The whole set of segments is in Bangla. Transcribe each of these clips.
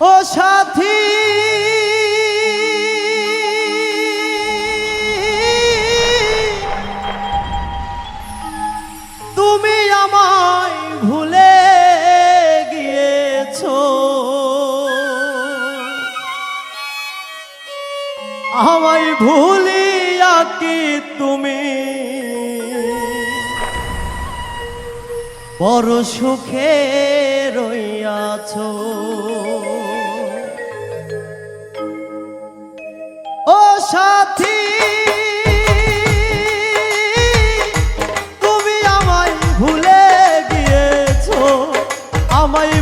ও সাথী। তুমি আমায় ভুলে গিয়েছ। আমায় ভুলিয়া কি তুমি? বড় সুখে রইয়াছ।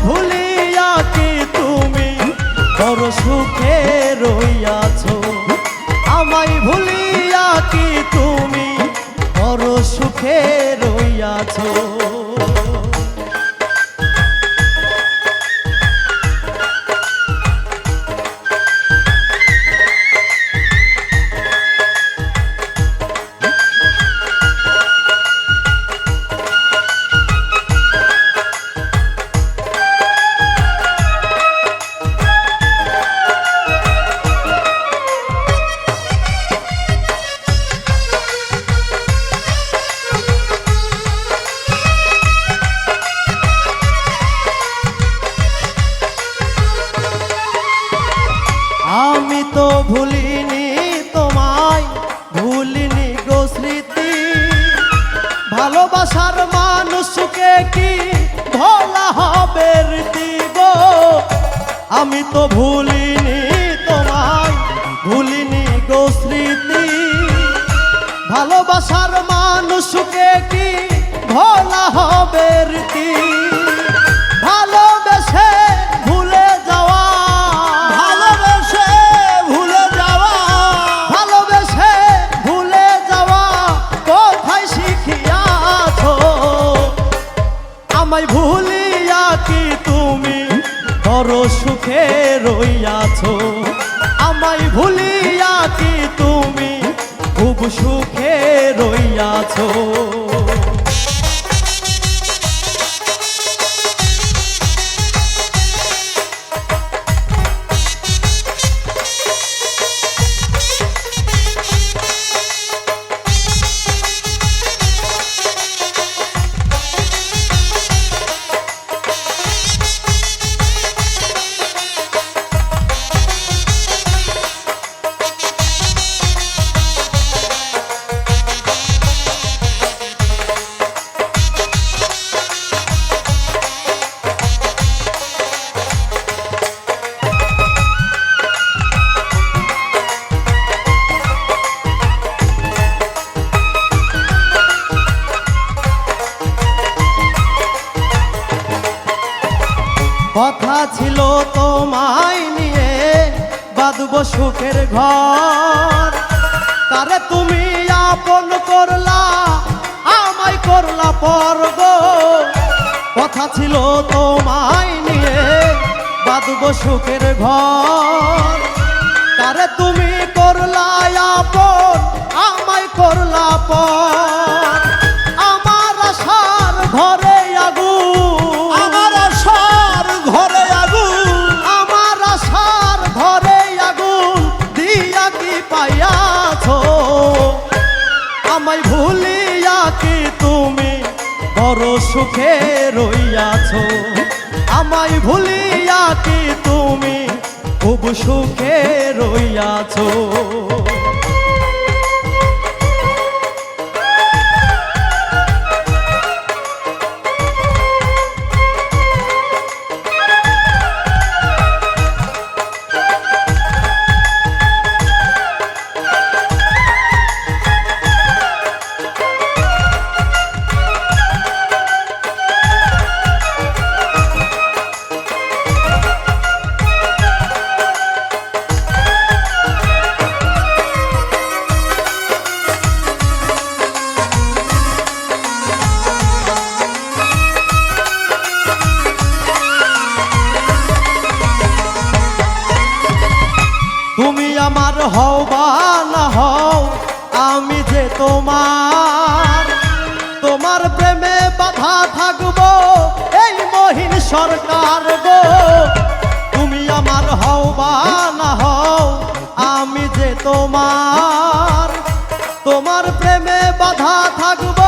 আমায় ভুলিয়া কি তুমি বড় সুখে রইয়াছ। আমায় ভুলিয়া কি তুমি বড় সুখে রইয়াছো। আমি তো ভুলিনি তোমায় ভুলিনি গো স্মৃতি। ভালোবাসার মানুষকে কি ভোলা হবে রীতি? সুখে রইয়াছ। আমায় ভুলিয়া কি তুমি? খুব সুখে রইয়াছ। কথা ছিল তোমায় নিয়ে। বাঁধব সুখের ঘর। তারে তুমি আপন করলা, আমায় করলা পর্ব। কথা ছিল তোমায় নিয়ে বাঁধব সুখের ঘর। তারে তুমি করলা আপন, আমায় করলা পর। ভুলিয়া কি তুমি বড় সুখে রইয়াছ আমায় ভুলিয়া কি তুমি খুব সুখে রইয়াছ? তোমার তোমার প্রেমে বাধা থাকব, এই মহিন সরকার গো। তুমি আমার হও বা না হও, আমি যে তোমার তোমার প্রেমে বাধা থাকব,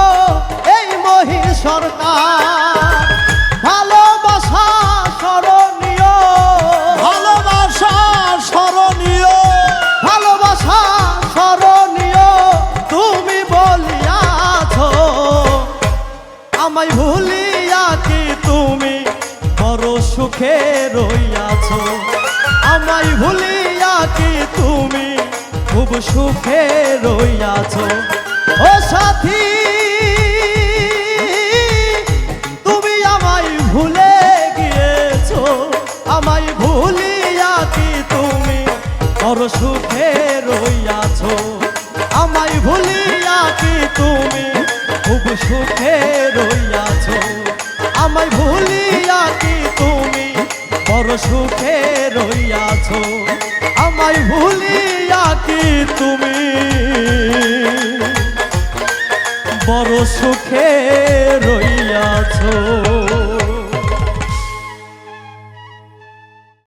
এই মহিন সরকার। সুখে রইয়াছ। আমায় ভুলিয়া কি তুমি খুব সুখে রইয়াছ। ও সাথী, তুমি আমায় ভুলে গিয়েছো। আমায় ভুলিয়া কি তুমি বড় সুখে রইয়াছ। আমায় ভুলিয়া কি তুমি খুব সুখে সুখে রইয়াছ আমায় ভুলিয়া কি তুমি? বড় সুখে